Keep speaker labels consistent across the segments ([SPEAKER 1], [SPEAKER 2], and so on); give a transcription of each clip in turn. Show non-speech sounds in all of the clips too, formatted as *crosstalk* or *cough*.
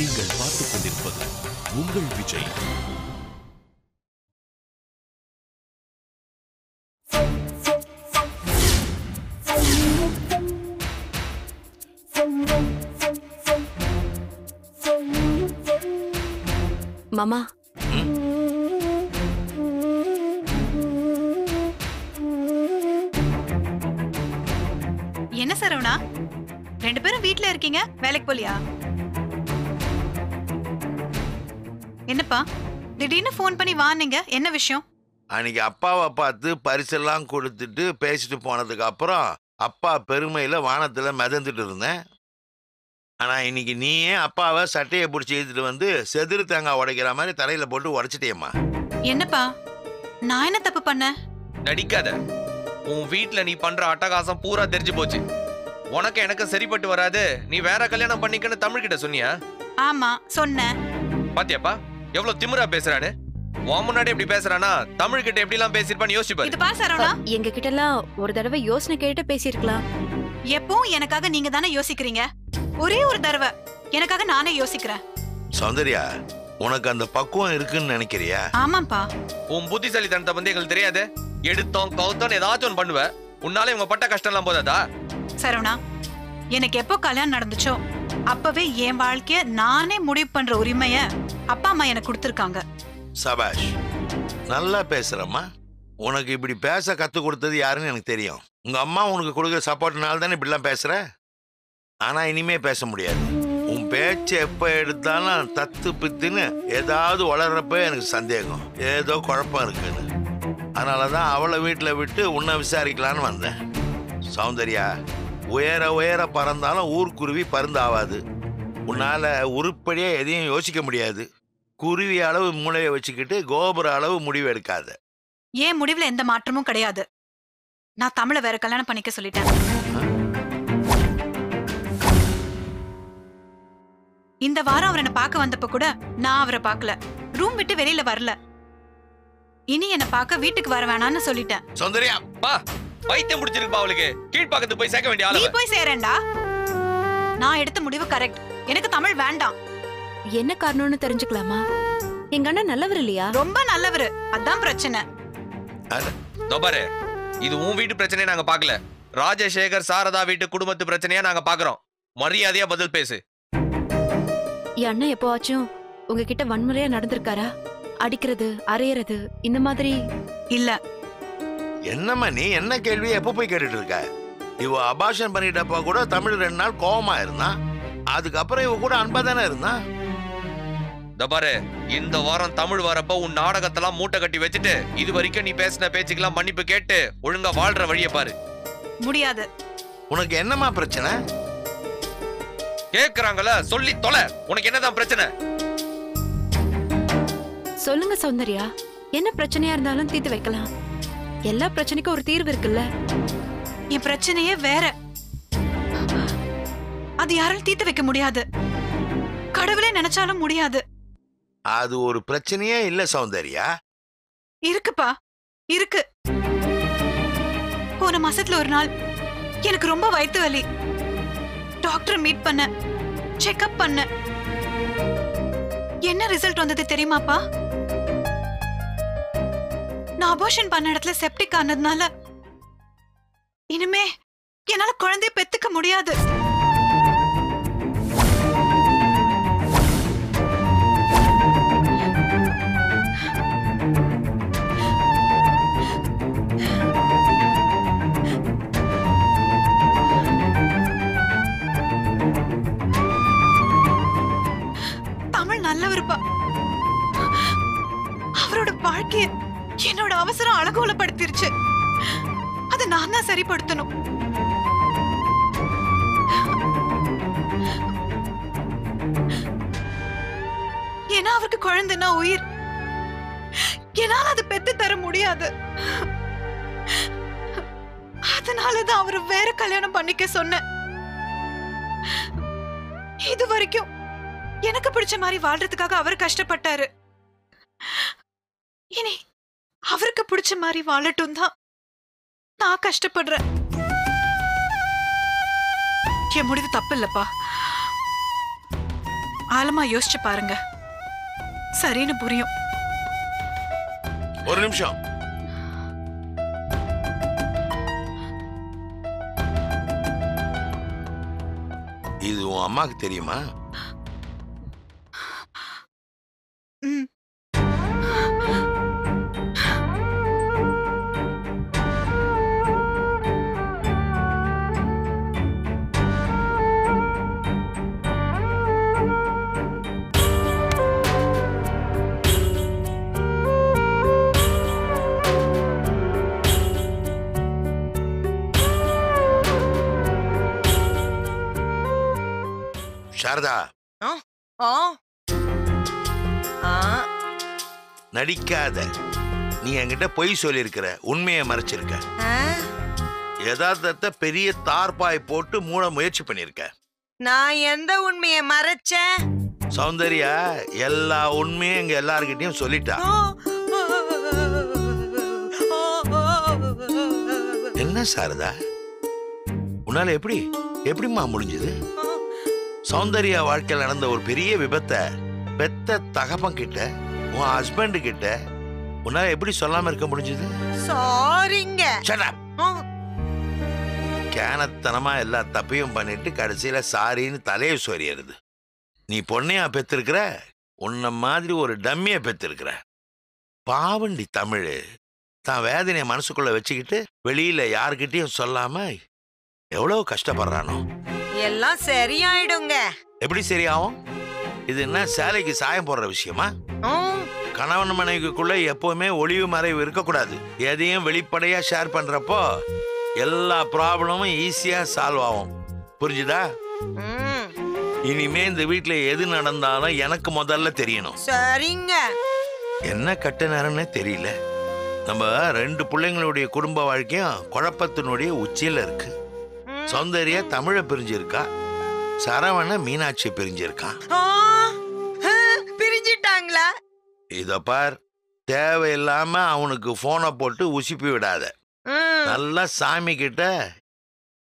[SPEAKER 1] நீங்கள் பார்த்துக் கொண்டிருப்பது உங்கள் விஜய்.
[SPEAKER 2] மாமா.
[SPEAKER 3] என்ன சரவணா? ரெண்டு பேரும் வீட்ல இருக்கீங்க? வேலைக்கு போலியா? என்னப்பா? திடீர்னு ஃபோன் பண்ணி வான்னீங்க என்ன விஷயம்?
[SPEAKER 4] அன்னைக்கு அப்பாவை பார்த்து பரிசெல்லாம் கொடுத்துட்டு பேசிட்டு போனதுக்கு அப்புறம் அப்பா பெருமையில வானத்துல மிதந்துட்டு இருந்தேன். ஆனா இன்னைக்கு நீயே அப்பாவை சட்டையை பிடிச்சி இழுத்துட்டு வந்து செதிரு தேங்காய் உடைக்கிற மாதிரி தலையில போட்டு உடைச்சிட்டியம்மா.
[SPEAKER 3] என்னப்பா? நான் என்ன தப்பு பண்ணேன்?
[SPEAKER 5] நடிக்காத. உன் வீட்ல நீ பண்ற அட்டகாசம் பூரா தெரிஞ்சு போச்சு. உனக்கு எனக்கு சரிப்பட்டு வராது. நீ வேற கல்யாணம் பண்ணிக்கன்னு தமிழ்கிட்ட சொன்னியா?
[SPEAKER 3] ஆமா சொன்னேன்.
[SPEAKER 5] பாத்தியாப்பா? எவ்வளவு திமிரா பேசுறான்னு உன் முன்னாடி எப்படி பேசுறானா? தமிழ்கிட்ட எப்படி எல்லாம் பேசிருப்பான்னு யோசிச்சு பாரு.
[SPEAKER 3] இது பா சரவணா
[SPEAKER 2] எங்க கிட்ட எல்லாம் ஒரு தடவை யோசனை கேட்டு பேசியிருக்கலாம்.
[SPEAKER 3] எப்பவும் எனக்காக நீங்க தானே யோசிக்கிறீங்க? ஒரே ஒரு தடவை. எனக்காக நானே யோசிக்கிறேன்.
[SPEAKER 4] சௌந்தர்யா உனக்கு அந்த பக்குவம் இருக்குன்னு நினைக்கிறியா?
[SPEAKER 3] ஆமாப்பா
[SPEAKER 5] உன் புத்திசாலித்தனத்தை வந்து எங்களுக்கு தெரியாது. எடுத்தோம் கவுத்தோம் ஏதாச்சும் ஒன்று பண்ணுவ. உன்னால இவங்க பட்ட கஷ்டம் எல்லாம் போதாதா?
[SPEAKER 3] சரவணா எனக்கு எப்போ கல்யாணம் நடந்துச்சோ? அப்பவே என் வாழ்க்கைய நானே முடிவு பண்ற உரிமைய அப்பா அம்மா எனக்கு கொடுத்துருக்காங்க.
[SPEAKER 4] சபாஷ் நல்லா பேசுறம்மா. உனக்கு இப்படி பேச கத்து கொடுத்தது யாருன்னு எனக்கு தெரியும். உங்க அம்மா உனக்கு கொடுக்குற சப்போர்ட்னால தானே இப்படிலாம் பேசுற? ஆனா இனிமே பேச முடியாது. உன் பேச்சு எப்ப எடுத்தாலும் தத்து பித்துன்னு ஏதாவது வளர்றப்ப எனக்கு சந்தேகம். ஏதோ குழப்பம் இருக்குன்னு. அதனால தான் அவளை வீட்டில் விட்டு உன்னை விசாரிக்கலான்னு வந்தேன். சௌந்தர்யா உயர உயர பறந்தாலும் ஊர்க்குருவி பருந்தாவாது. உன்னால உருப்படியா எதையும் யோசிக்க முடியாது. குருவி அளவு மூளையை வச்சுக்கிட்டு கோபுர அளவு முடிவு எடுக்காத
[SPEAKER 3] ஏன் முடிவுல எந்த மாற்றமும் கிடையாது. நான் தமிழை வேற கல்யாணம் பண்ணிக்க சொல்லிட்டேன். இந்த வாரம் அவர் என்ன பார்க்க வந்தப்ப கூட நான் அவரை பார்க்கல. ரூம் விட்டு வெளியில வரல. இனி என்ன பார்க்க வீட்டுக்கு வர வேணாம்னு சொல்லிட்டேன்.
[SPEAKER 4] சௌந்தர்யா
[SPEAKER 5] பா பைத்தியம் முடிச்சிருக்குப்பா அவளுக்கு. கீழ்ப்பாக்கத்து போய் சேர்க்க வேண்டிய
[SPEAKER 3] நீ
[SPEAKER 5] ஆளு
[SPEAKER 3] போய் சேரேன்டா. நான் எடுத்த முடிவு கரெக்ட் எனக்கு தமிழ் வேண்டாம்.
[SPEAKER 2] என்ன காரணம்னு தெரிஞ்சுக்கலாமா? எங்க அண்ணன் நல்லவர் இல்லையா?
[SPEAKER 3] ரொம்ப நல்லவரு. அதான் பிரச்சனை.
[SPEAKER 5] பாரு. இது உன் வீட்டு பிரச்சனையை நாங்க பார்க்கல. ராஜசேகர் சாரதா வீட்டு குடும்பத்து பிரச்சனையா நாங்க பாக்குறோம் மரியாதையா பதில் பேசு.
[SPEAKER 2] என் அண்ணன் எப்போவாச்சும் உங்ககிட்ட வன்முறையா நடந்திருக்காரா? அடிக்கிறது அரையறது இந்த மாதிரி?
[SPEAKER 3] இல்ல.
[SPEAKER 4] என்னம்மா நீ என்ன கேள்வி எப்போ போய் கேட்டுட்டு இருக்க இவ அபாஷன் பண்ணிட்டப்ப கூட தமிழ் ரெண்டு நாள் கோவமா இருந்தான் அதுக்கப்புறம் இவ கூட அன்பா தானே இருந்தான்
[SPEAKER 5] இதோ பாரு இந்த வாரம் தமிழ் வரப்ப உன் நாடகத்தெல்லாம் மூட்டை கட்டி வச்சுட்டு இது வரைக்கும் நீ பேசின பேச்சுக்கெல்லாம் மன்னிப்பு கேட்டு ஒழுங்கா வாழ்ற வழியை பாரு.
[SPEAKER 3] முடியாது.
[SPEAKER 4] உனக்கு என்னம்மா பிரச்சனை?
[SPEAKER 5] கேக்குறாங்கல்ல சொல்லி தொலை. உனக்கு என்னதான் பிரச்சனை?
[SPEAKER 2] சொல்லுங்க சௌந்தர்யா. என்ன பிரச்சனையா இருந்தாலும் தீர்த்து வைக்கலாம். எல்லா பிரச்சனைக்கும் ஒரு தீர்வு இருக்குல்ல?
[SPEAKER 3] என் பிரச்சனையே வேற. அது யாராலும் தீர்த்து வைக்க முடியாது. கடவுளே நினைச்சாலும் முடியாது.
[SPEAKER 4] அது ஒரு பிரச்சனையே இல்ல சௌந்தர்யா.
[SPEAKER 3] இருக்குப்பா. இருக்கு. போன மாசத்துல ஒரு நாள் எனக்கு ரொம்ப வயித்து வலி. டாக்டர் மீட் பண்ண செக்அப் பண்ண என்ன ரிசல்ட் வந்தது தெரியுமாப்பா? நான் அபார்ஷன் பண்ண இடத்துல செப்டிக் ஆனதுனால இனிமே என்னால குழந்தைய பெத்துக்க முடியாது. தமிழ் நல்லவருப்பா அவரோட வாழ்க்கையை என்னோட அவசரம் அலங்கோலப்படுத்திருச்சு அதை நான் தான் சரிப்படுத்தணும். ஏன்னா அவருக்கு குழந்தைன்னா உயிர். என்னால் அதை பெத்து தர முடியாது. அதனாலதான் அவர் வேற கல்யாணம் பண்ணிக்க சொன்னேன். இது வரைக்கும் எனக்கு பிடிச்ச மாதிரி வாழ்றதுக்காக அவர் கஷ்டப்பட்டாரு. இனி அவருக்கு பிடிச்ச மாதிரி வாழட்டும் தான். நான் கஷ்டப்படுறேன். என் முடிவு தப்பு இல்லப்பா ஆழமா யோசிச்சு பாருங்க. சரின்னு புரியும்.
[SPEAKER 4] ஒரு நிமிஷம். இது உன் அம்மாக்கு தெரியுமா? சாரதா.
[SPEAKER 6] ஆ ஆ.
[SPEAKER 4] நடிக்காத. நீ என்கிட்ட பொய் சொல்லியிருக்கிற. உண்மையை மறைச்சிருக்க. யதார்த்தத்தை பெரிய தார்பாய் போட்டு மூட முயற்சி பண்ணிருக்க
[SPEAKER 6] நான் எந்த உண்மையை மறைச்சேன்?
[SPEAKER 4] சௌந்தர்யா எல்லா உண்மையும் எங்க எல்லார்கிட்டயும் சொல்லிட்டா. என்ன சாரதா? உன்னால எப்படி? எப்படிம்மா முடிஞ்சது? சௌந்தர்யா வாழ்க்கையில் நடந்த ஒரு பெரிய விபத்தை பெத்த தகப்பன் கிட்ட உன் ஹஸ்பண்ட் கிட்ட உன்னால எப்படி சொல்லாம இருக்க முடிஞ்சது?
[SPEAKER 6] சாரிங்க.
[SPEAKER 4] கேனத்தனமா எல்லா தப்பையும் பண்ணிட்டு கடைசியில சாரின்னு தலையை சொரியறது. நீ பொண்ணையா பெத்திருக்கிற உன்ன மாதிரி ஒரு டம்மிய பெத்திருக்கிற. பாவண்டி தமிழ் தான் வேதனையை மனசுக்குள்ள வச்சுக்கிட்டு வெளியில யாருக்கிட்டையும் சொல்லாம எவ்வளவு கஷ்டப்படுறானோ.
[SPEAKER 6] எல்லாம் சரியாயிடுங்க.
[SPEAKER 4] எப்படி சரியாகும்? இது என்ன சேலைக்கு சாயம் போடுற விஷயமா? கணவன் மனைவிக்குள்ள எப்பவுமே ஒளிவு மறைவு இருக்கக்கூடாது. எதையும் வெளிப்படையா ஷேர் பண்றப்போ எல்லா ப்ராப்ளமும் ஈஸியா சால்வ் ஆகும். புரிஞ்சுதா? இனிமே இந்த வீட்ல எது நடந்தாலும் எனக்கு முதல்ல தெரியணும்.
[SPEAKER 6] சரிங்க.
[SPEAKER 4] என்ன கட்ட நேரம்னே தெரியல. நம்ம ரெண்டு பிள்ளைங்களுடைய குடும்ப வாழ்க்கையும் குழப்பத்தினுடைய உச்சியில இருக்கு.
[SPEAKER 6] ம்.
[SPEAKER 4] சௌந்தர்யா தமிழை பிரிஞ்சிருக்கா? சரவண மீனாட்சி
[SPEAKER 6] ஆ, பிரிஞ்சிட்டாங்களா?
[SPEAKER 4] இத பார் தேவையில்லாம அவனுக்கு போனை போட்டு உசுப்பி விடாத. நல்லா சாமி கிட்ட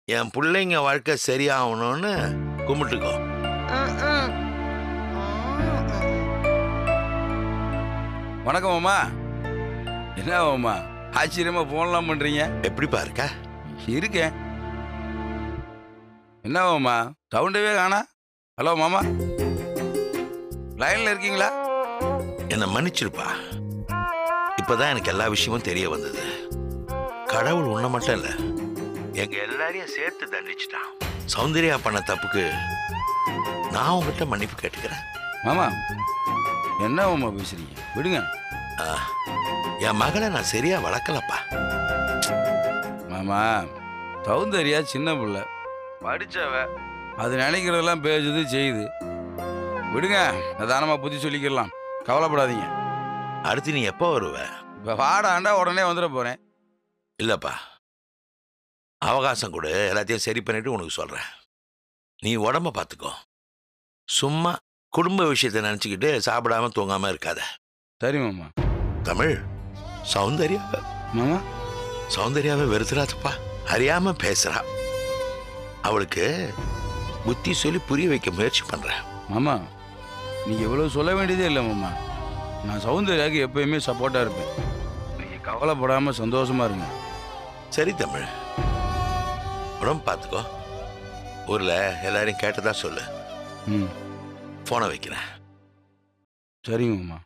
[SPEAKER 4] என் பிள்ளைங்க வாழ்க்கை சரியாகணும்னு கும்பிட்டுக்கோ.
[SPEAKER 7] வணக்கம் அம்மா என்ன அம்மா ஆச்சரியமா போன்லாம் பண்றீங்க?
[SPEAKER 4] எப்படிப்பா இருக்க?
[SPEAKER 7] இருக்கேன். என்ன அம்மா சவுண்டவே காணா. ஹலோ மாமா. லைன்ல இருக்கீங்களா?
[SPEAKER 4] என்னை மன்னிச்சிருப்பா. இப்பதான் எனக்கு எல்லா விஷயமும் தெரிய வந்தது. கடவுள் உன்னை மட்டும் இல்ல எங்க எல்லாரையும் சேர்த்து தண்டிச்சிட்டான். சௌந்தர்யா பண்ண தப்புக்கு நான் உங்ககிட்ட மன்னிப்பு கேட்டுக்கிறேன்.
[SPEAKER 7] மாமா என்ன மாமா பேசுறீங்க? விடுங்க.
[SPEAKER 4] என் மகளை நான் சரியா வளர்க்கலப்பா.
[SPEAKER 7] மாமா சௌந்தர்யா சின்ன பிள்ளை. படிச்சவ. அது நினைக்கிறதெல்லாம் பேசுது செய்யுது. விடுங்க நிதானமா புத்தி சொல்லிக்கலாம் கவலைப்படாதீங்க.
[SPEAKER 4] அடுத்து நீ எப்போ வருவ?
[SPEAKER 7] இப்போ வாடாண்டா உடனே வந்துட போறேன்.
[SPEAKER 4] இல்லப்பா. அவகாசம் கொடு எல்லாத்தையும் சரி பண்ணிட்டு உனக்கு சொல்றேன். நீ உடம்ப பார்த்துக்கோ சும்மா குடும்ப விஷயத்தை நினச்சிக்கிட்டு சாப்பிடாம தூங்காம இருக்காத.
[SPEAKER 7] சரி மாமா.
[SPEAKER 4] தமிழ் சௌந்தர்யா.
[SPEAKER 7] மாமா?
[SPEAKER 4] சௌந்தர்யாவை வெறுத்துறாதப்பா. அறியாம பேசுறா. அவளுக்கு புத்தி சொல்லி புரிய வைக்க முயற்சி பண்றேன்.
[SPEAKER 7] மாமா நீங்க இவ்வளவு சொல்ல வேண்டியதே இல்லை மாமா. நான் சௌந்தர்யாவுக்கு எப்பயுமே சப்போர்ட்டா இருப்பேன். நீங்க கவலைப்படாம சந்தோஷமா இருங்க.
[SPEAKER 4] சரி தமிழ். உடம்பு பார்த்துக்கோ. ஊர்ல எல்லாரையும் கேட்டதா சொல்லு.
[SPEAKER 7] ம்.
[SPEAKER 4] போனை வைக்கிறேன்.
[SPEAKER 7] சரிங்க மாமா.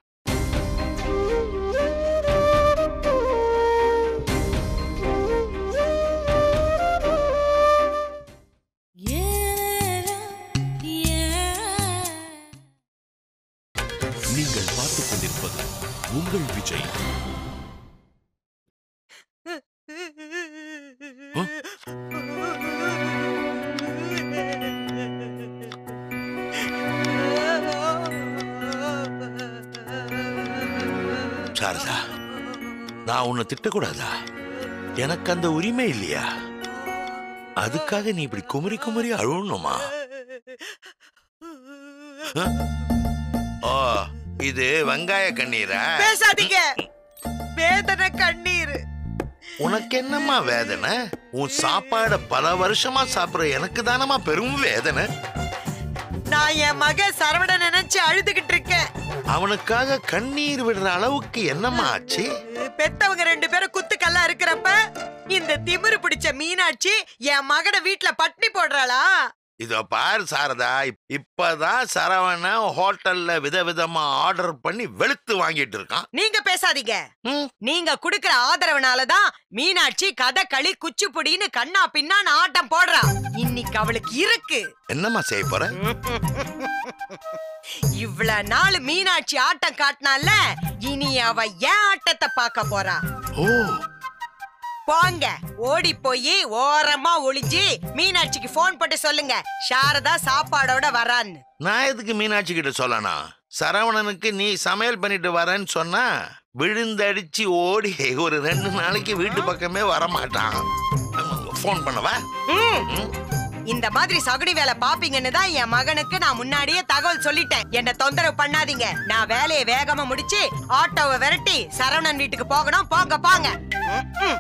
[SPEAKER 1] உங்கள் விஜய்.
[SPEAKER 4] சாரதா நான் உன்னை திட்டக்கூடாதா? எனக்கு அந்த உரிமை இல்லையா? அதுக்காக நீ இப்படி குமரி குமரி அழுவணுமா? இது வெங்காய கண்ணீரா?
[SPEAKER 6] பேசாதீங்க. வேதனை கண்ணீர்.
[SPEAKER 4] உனக்கு என்னம்மா வேதனை? உன் சாப்பாட பல வருஷமா சாப்பிடுற எனக்கு தானம்மா பெரும் வேதனை.
[SPEAKER 6] நான் என் மக சரவண நினைச்சு அழுதுகிட்டு இருக்கேன்.
[SPEAKER 4] அவனுக்காக கண்ணீர் விடுற அளவுக்கு என்னம்மா ஆச்சு?
[SPEAKER 6] பெத்தவங்க ரெண்டு பேரும் குத்துக்கல்லா இருக்கிறப்ப இந்த திமிரு பிடிச்ச மீனாட்சி என் மகனை வீட்டுல பட்னி போடுறாளா?
[SPEAKER 4] இதோ பாரு சாரதா இப்- இப்பதான் சரவண ஹோட்டல்ல விதவிதமா ஆர்டர் பண்ணி வெளுத்து வாங்கிட்டு இருக்கான்.
[SPEAKER 6] நீங்க பேசாதீங்க. நீங்க குடுக்கிற ஆதரவுனாலதான் மீனாட்சி கதகளி குச்சிப்புடின்னு கண்ணா பின்னான்னு ஆட்டம் போடுறா. இன்னைக்கு அவளுக்கு இருக்கு.
[SPEAKER 4] என்னம்மா செய்ய போற? *laughs*
[SPEAKER 6] இவ்வளவு நாள் மீனாட்சி ஆட்டம் காட்டினால இனி அவ ஏன் ஆட்டத்தை பார்க்க போறா?
[SPEAKER 4] ஓ
[SPEAKER 6] போங்க ஓடி போய் ஓரமா ஒளிஞ்சு மீனாட்சிக்கு போன் போட்டு சொல்லுங்க. சாரதா சாப்பாடோட வரான்னு.
[SPEAKER 4] நான் எதுக்கு மீனாட்சி கிட்ட சொல்லணும் சரவணனுக்கு நீ சமையல் பண்ணிட்டு வரேன்னு சொன்னா விழுந்தடிச்சு ஓடி ஒரு ரெண்டு நாளைக்கு வீட்டு பக்கமே வரமாட்டான். ஃபோன் பண்ணவா.
[SPEAKER 6] இந்த மாதிரி சகுடி வேலை பாப்பீங்கன்னு தான் என் மகனுக்கு நான் முன்னாடியே தகவல் சொல்லிட்டேன். என்ன தொந்தரவு பண்ணாதீங்க. நான் வேலையை வேகமா முடிச்சு ஆட்டோவை விரட்டி சரவணன் வீட்டுக்கு போகணும். போங்க போங்க. ம்,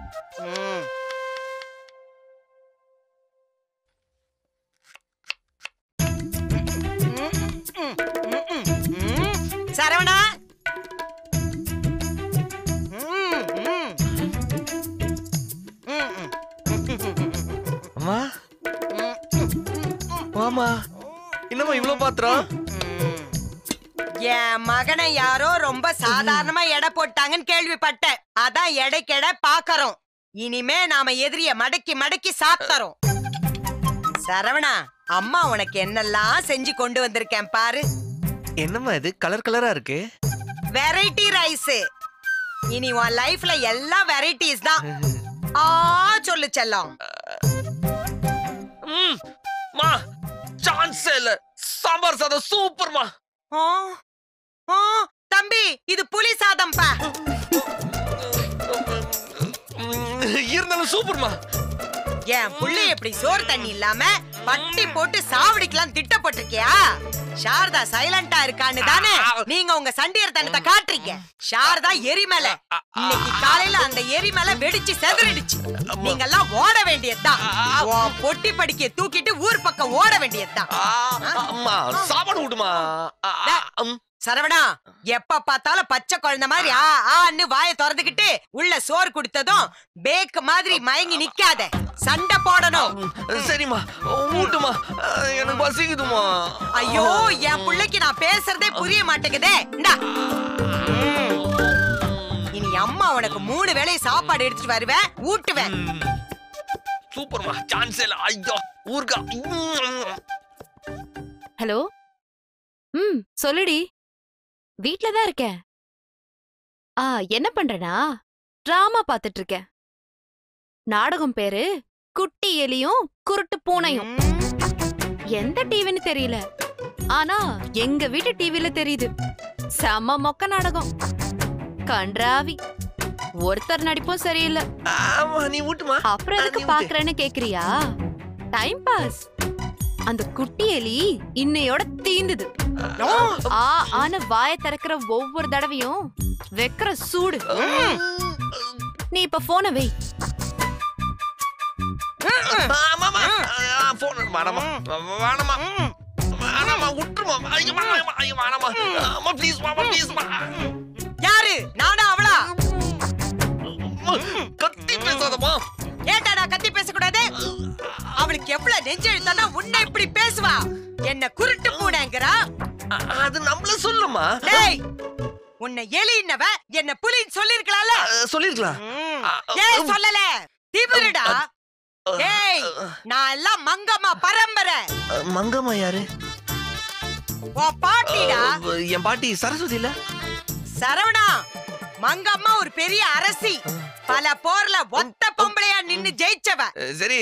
[SPEAKER 5] மாமா என்னம்மா இவ்ளோ பாத்திரம்?
[SPEAKER 6] என் மகனை யாரோ ரொம்ப சாதாரணமா எடை போட்டாங்கன்னு கேள்விப்பட்டேன். அதான் எடைக்கெட பாக்கறோம். இனிமே நாம எதிரிய மடக்கி மடக்கி சாத்தறோம் சரவணா அம்மா உனக்கு என்னெல்லாம் செஞ்சு கொண்டு வந்திருக்கேன் பாரு.
[SPEAKER 5] என்னம்மா இது? கலர் கலரா இருக்கு.
[SPEAKER 6] வெரைட்டி ரைஸ் இனி உன் லைஃப்ல எல்லா வெரைட்டிஸ் தான். ஆ சொல்லு செல்லம்.
[SPEAKER 5] மா சான்ஸே இல்ல சாம்பார் சாதம் சூப்பர்மா.
[SPEAKER 6] ஆ, ஆ, தம்பி இது புலி சாதம்பா
[SPEAKER 5] இருந்தாலும் சூப்பர்மா.
[SPEAKER 6] என் புள்ளை எப்படி சோறு தண்ணி இல்லாம பட்டி போட்டு சாவடிக்கலாம் திட்டப்பட்டிருக்கியா? சாரதா சைலண்டா இருக்கான்னு தானே? நீங்க உங்க சண்டியர் தனத்தை காட்டுறீங்க. சாரதா எரிமலை. இன்னைக்கு காலையில அந்த எரிமலை வெடிச்சு செதறிடுச்சு. நீங்க எல்லாம் ஓட வேண்டியதுதான். பொட்டி படிக்க தூக்கிட்டு ஊர் பக்கம் ஓட வேண்டியதுதான்.
[SPEAKER 5] அம்மா சாப்பாடு விடுமா
[SPEAKER 6] சரவணா எப்ப பார்த்தாலும் பச்சை குழந்தை மாதிரி ஆ. ஆன்னு வாயை திறந்துகிட்டு உள்ள சோறு கொடுத்ததும் பேக் மாதிரி மயங்கி நிக்காத. சண்டை போடணும்.
[SPEAKER 5] சரிம்மா. ஊட்டுமா எனக்கு பசிக்குதுமா
[SPEAKER 6] ஐயோ என் பிள்ளைக்கு நான் பேசுறதே புரிய மாட்டேங்குதே. இந்தா. இனி அம்மா உனக்கு மூணு வேளை சாப்பாடு எடுத்துட்டு வருவேன் ஊட்டுவேன்.
[SPEAKER 5] சூப்பர்மா. சான்ஸ் இல்ல. ஐயோ ஊர்கா.
[SPEAKER 2] ஹலோ? ம் சொல்லுடி. வீட்ல தான் இருக்கேன். ஆ என்ன பண்றேனா டிராமா பார்த்துட்டு இருக்கேன் நாடகம் பேரு குட்டி எலியும் குருட்டு பூனையும். எந்த டிவின்னு தெரியல. ஆனா எங்க வீட்டு டிவில தெரியுது. செம மொக்க நாடகம். கன்றாவி. ஒருத்தர் நடிப்பும் சரியில்லை. அப்புறம் எதுக்கு. பாக்குறேன்னு கேக்குறியா? டைம் பாஸ் அந்த குட்டி எலி இன்னையோட தீந்துது. ஆ. ஆன வாய திறக்கிற ஒவ்வொரு தடவையும் வெக்கிற சூடு. நீ இப்ப போன வை.
[SPEAKER 6] யாரு? நானா அவளா?
[SPEAKER 5] கத்தி பேசாதம்மா.
[SPEAKER 6] ஏட்டாடா கத்தி பேசக்கூடாது? அவளுக்கு எவ்வளவு நெஞ்சு எழுத்தானா உன்னை இப்படி பேசுவா? என்ன குருட்டு பூனைங்கிறா
[SPEAKER 5] அது நம்மள சொல்லுமா?
[SPEAKER 6] டேய் உன்னை எலின்னவ என்ன புலின்னு சொல்லிருக்கலாம்ல?
[SPEAKER 5] சொல்லிருக்கலாம்.
[SPEAKER 6] ஏன் சொல்லல. திமிருடா. ஏய் நான் எல்லாம் மங்கம்மா பரம்பரை.
[SPEAKER 5] மங்கம்மா யாரு?
[SPEAKER 6] உன் பாட்டிடா.
[SPEAKER 5] என் பாட்டி சரஸ்வதி இல்ல?
[SPEAKER 6] சரவணா மங்கம்மா ஒரு பெரிய அரசி. பல போர்ல ஒத்த நின்னு ஜெயிச்சவ.
[SPEAKER 5] சரி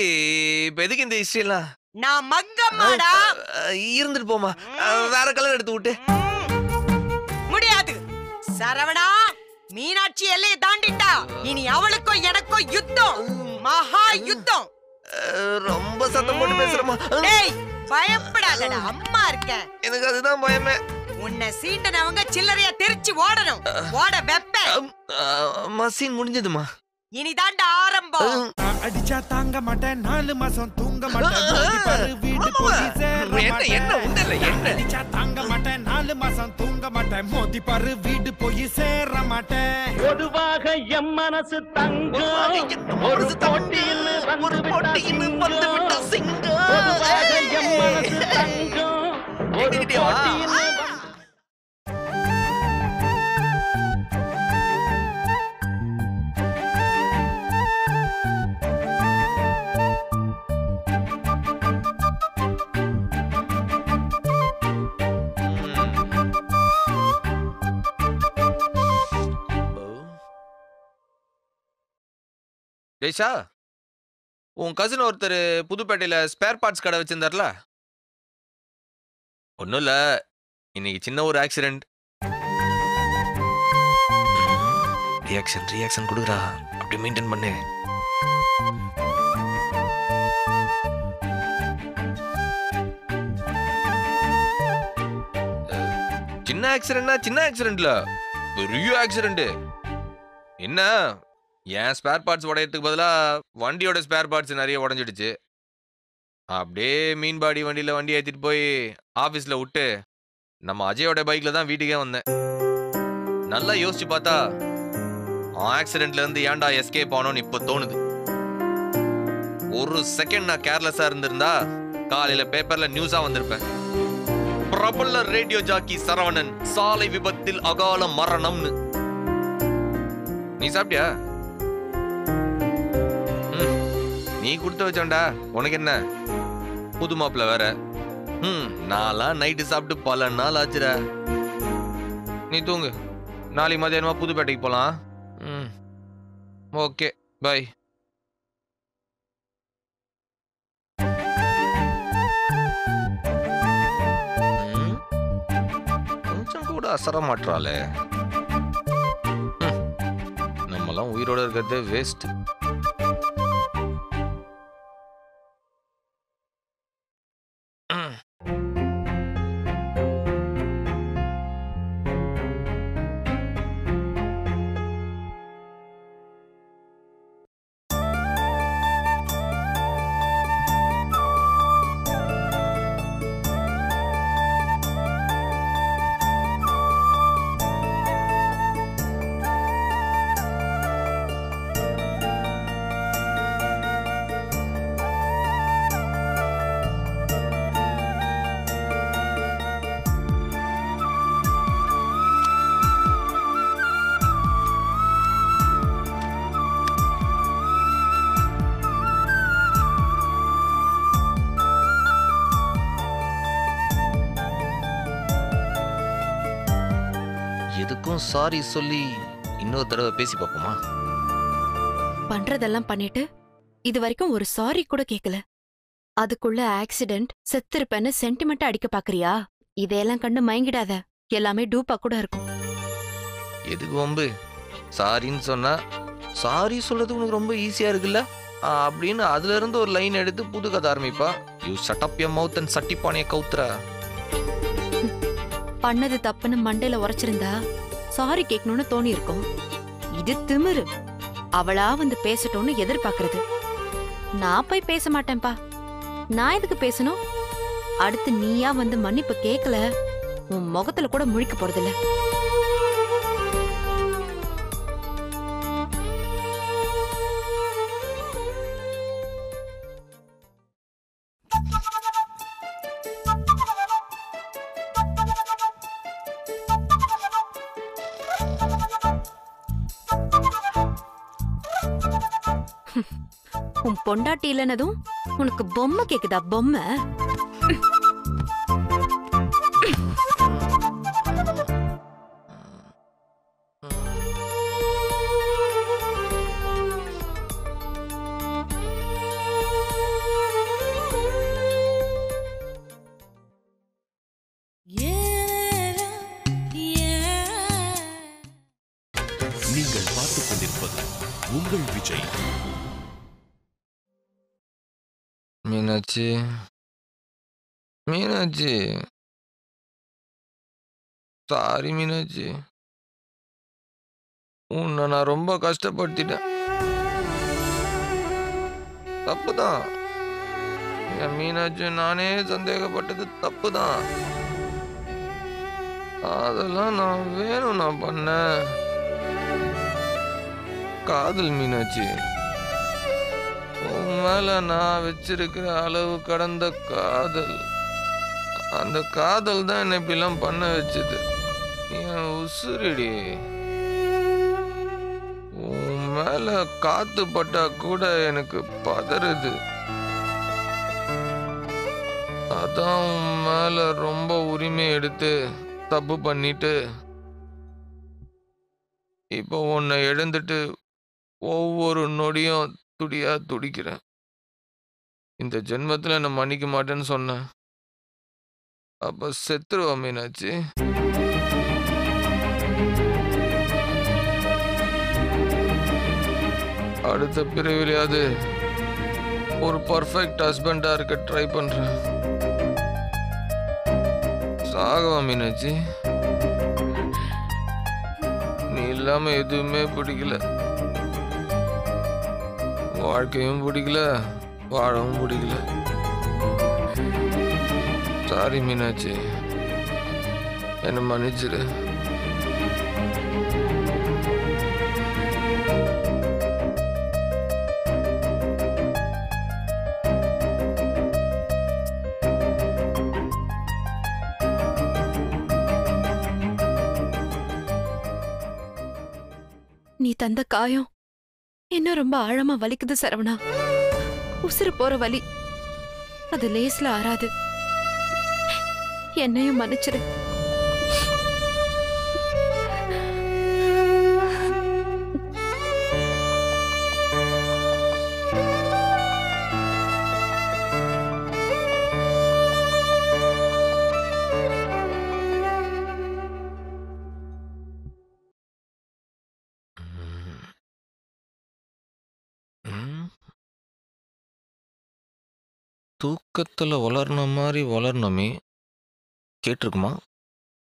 [SPEAKER 5] இப்ப எதுக்கு இந்த ஹிஸ்டரி எல்லாம்?
[SPEAKER 6] நான் மங்கம்மாடா.
[SPEAKER 5] இருந்துட்டு போமா வேற கலர் எடுத்து விட்டு.
[SPEAKER 6] முடியாது. சரவணா மீனாட்சி எல்லையை தாண்டிட்டா. இனி அவளுக்கும் எனக்கும் யுத்தம். மகா யுத்தம்.
[SPEAKER 5] ரொம்ப சத்தம் போட்டு பேசுறமா
[SPEAKER 6] டேய் பயப்படாதடா. அம்மா இருக்கேன்
[SPEAKER 5] எனக்கு அதுதான் பயமே.
[SPEAKER 6] உன்னை சீண்டனவங்க சில்லறையா தெரிச்சு ஓடணும். ஓட வெப்ப.
[SPEAKER 5] மசீன் முடிஞ்சதுமா
[SPEAKER 6] இனிதாண்டா ஆரம்பம்.
[SPEAKER 8] அடிச்சா தாங்க மாட்டேன். நாலு மாசம் தூங்க தூங்க மாட்டேன். மோதி பாரு வீடு
[SPEAKER 5] என்ன இல்ல என்ன?
[SPEAKER 8] அடிச்சா தாங்க மாட்டேன். நாலு மாசம் தூங்க மாட்டேன். மோதி பாரு வீடு போய் சேர மாட்டேன்.
[SPEAKER 9] பொதுவாக எம் மனசு தங்கம். ஒரு போட்டியில் ஒரு போட்டியில் வந்து விட்ட சிங்கம். பொதுவாக எம் மனசு தங்கம். ஒரு
[SPEAKER 5] எங்ககிட்டயா? ஜெய்ஷா உன் கசின் ஒருத்தர் புதுப்பேட்டையில் ஸ்பேர் பார்ட்ஸ் கடை வச்சிருந்தார்ல? ஒன்றும் இல்லை. இன்னைக்கு சின்ன ஒரு ஆக்சிடென்ட் ரியாக்ஷன் ரியாக்ஷன் கொடுக்குறா. அப்படி மெயின்டைன் பண்ணு. சின்ன ஆக்சிடென்ட்னா சின்ன ஆக்சிடென்ட்ல பெரிய ஆக்சிடென்ட் என்ன? என் ஸ்பேர் பார்ட்ஸ் உடையறதுக்கு பதிலாக வண்டியோட ஸ்பேர் பார்ட்ஸ் நிறைய உடஞ்சிடுச்சு. அப்படியே மீன்பாடி வண்டியில் வண்டி ஏற்றிட்டு போய் ஆஃபீஸில் விட்டு நம்ம அஜயோட பைக்கில் தான் வீட்டுக்கே வந்தேன். நல்லா யோசிச்சு பார்த்தா ஆக்சிடென்ட்லேருந்து ஏன்டா எஸ்கேப் ஆனோன்னு இப்போ தோணுது. ஒரு செகண்ட் நான் கேர்லெஸ்ஸாக இருந்திருந்தா காலையில் பேப்பரில் நியூஸாக வந்திருப்பேன். பிரபல ரேடியோ ஜாக்கி சரவணன் சாலை விபத்தில் அகால மரணம்னு. நீ சாப்பிட்டியா? நீ கொடுத்து வச்சோண்டா உனக்கு என்ன? புது மாப்பிள்ள வேற. ம் நான்லாம் நைட்டு சாப்பிட்டு பல நாள் ஆச்சுடா. நீ தூங்கு. நாளைக்கு மதியானமா புதுப்பேட்டைக்கு போலாம். ம் ஓகே பை கொஞ்சம் கூட அசர மாட்றாளே. ம், நம்மலாம் உயிரோட இருக்கிறது வேஸ்ட் எதுக்கும் சாரி சொல்லி இன்னொரு தடவை பேசி பார்ப்போமா?
[SPEAKER 2] பண்றதெல்லாம் பண்ணிட்டு இது வரைக்கும் ஒரு சாரி கூட கேக்கல. அதுக்குள்ள ஆக்சிடென்ட் செத்திருப்பேன்னு சென்டிமெண்ட் அடிக்க பாக்குறியா? இதையெல்லாம் கண்டு மயங்கிடாத. எல்லாமே டூப்பா கூட இருக்கும்.
[SPEAKER 5] எதுக்கு வம்பு? சாரின்னு சொன்னா சாரி சொல்றது உனக்கு ரொம்ப ஈஸியா இருக்குல்ல? அப்படின்னு அதுல இருந்து ஒரு லைன் எடுத்து புது கதை ஆரம்பிப்பா. யூ சட்டப் ய மவுத் அண்ட் சட்டிப்பானைய கவுத்துறா.
[SPEAKER 2] பண்ணது தப்புன்னு மண்டையில உரைச்சிருந்தா சாரி கேட்கணும்னு தோணி இருக்கும் இது திமிரு. அவளா வந்து பேசட்டும்னு எதிர்பார்க்கறது. நான் போய் பேச மாட்டேன்பா நான் எதுக்கு பேசணும்? அடுத்து நீயா வந்து மன்னிப்பு கேட்கல உன் முகத்துல கூட முழிக்க போறதில்ல. பொண்டாட்டி இல்லைனதும் உனக்கு பொம்மை கேக்குதா? பொம்மை?
[SPEAKER 5] மீனாட்சி மீனாட்சி சாரி மீனாட்சி உன்னை நான் ரொம்ப கஷ்டப்படுத்திட்டேன். தப்புதான். என் மீனாட்சி நானே சந்தேகப்பட்டது தப்பு தான் அதெல்லாம் நான் வேணும் நான் பண்ணேன். காதல் மீனாட்சி. உன் மேல நான் வச்சிருக்கிற அளவு கடந்த காதல். அந்த காதல் தான் என்னை இப்படிலாம் பண்ண வச்சது. என் உசுரடி? உன் மேல காத்து பட்டா கூட எனக்கு பதறுது. அதான் உன் மேல ரொம்ப உரிமை எடுத்து தப்பு பண்ணிட்டு இப்போ உன்னை எழுந்துட்டு ஒவ்வொரு நொடியும் துடியா துடிக்கிறேன். இந்த ஜென்மத்துல நான் மன்னிக்க மாட்டேன்னு சொன்னேன் அப்ப செத்துருவா மீனாட்சி. அடுத்த பிறவிலையாவது ஒரு பர்ஃபெக்ட் ஹஸ்பண்டா இருக்க ட்ரை பண்றேன். சாகவா மீனாட்சி. நீ இல்லாம எதுவுமே பிடிக்கல. வாழ்க்கையும் பிடிக்கல வாழவும் பிடிக்கல. சாரி மீனாட்சி என்ன மன்னிச்சிரு.
[SPEAKER 2] நீ தந்த காயம் என்ன ரொம்ப ஆழமா வலிக்குது சரவணா? உசுறு போற வலி. அது லேஸ்ல ஆறாது. என்னையும் மன்னிச்சிரு.
[SPEAKER 5] தூக்கத்தில் வளர்ன மாதிரி வளரணுமே கேட்டிருக்குமா?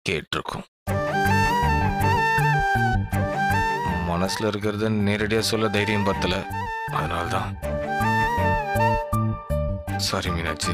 [SPEAKER 5] கேட்டிருக்கும். மனசில் இருக்கிறத நேரடியாக சொல்ல தைரியம் பத்தல. அதனால்தான். சாரி மீனாட்சி.